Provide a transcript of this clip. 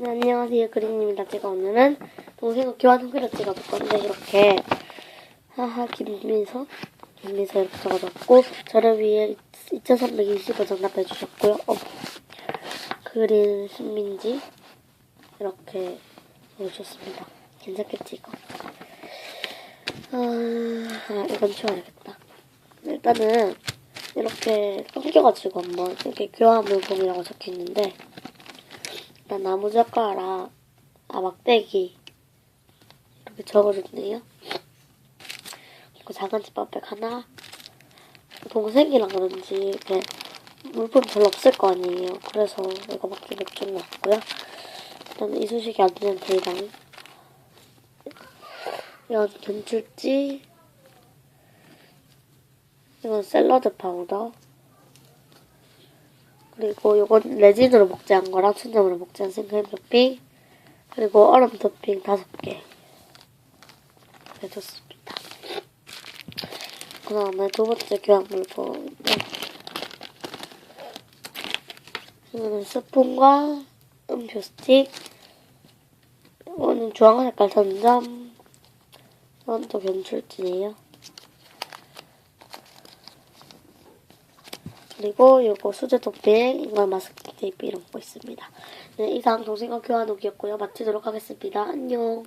네, 안녕하세요. 그린입니다. 제가 오늘은 동생과 교환 후기를 찍어볼 건데, 이렇게, 하하, 김민서? 김민서 이렇게 적어줬고, 저를 위해 2320원 정답해 주셨고요. 어, 그린 신민지, 이렇게 해주셨습니다. 괜찮겠지, 이거? 아, 아, 이건 치워야겠다. 일단은, 이렇게 끊겨가지고 한번, 이렇게 교환 물품이라고 적혀 있는데, 일단 나무젓가락, 아 막대기 이렇게 적어줬네요. 그리고 작은 집밥백 하나. 동생이랑 그런지 이렇게 물품 별로 없을 거 아니에요. 그래서 이거밖에 것 같고요. 일단 이쑤시개 안 되는 대장. 이건 견출지. 이건 샐러드 파우더. 그리고 요건 레진으로 목재한 거랑 순점으로 목재한 생크림 토핑 그리고 얼음 토핑 다섯 개 해줬습니다. 그 다음에 두 번째 교환 물품은 이거는 스푼과 음표 스틱 이거는 주황 색깔 전점 이건 또 견출지예요. 그리고 요거 수제 토핑, 이건 마스킹 테이프 이런 거 있습니다. 네, 이상 동생과 교환 후기였고요. 마치도록 하겠습니다. 안녕.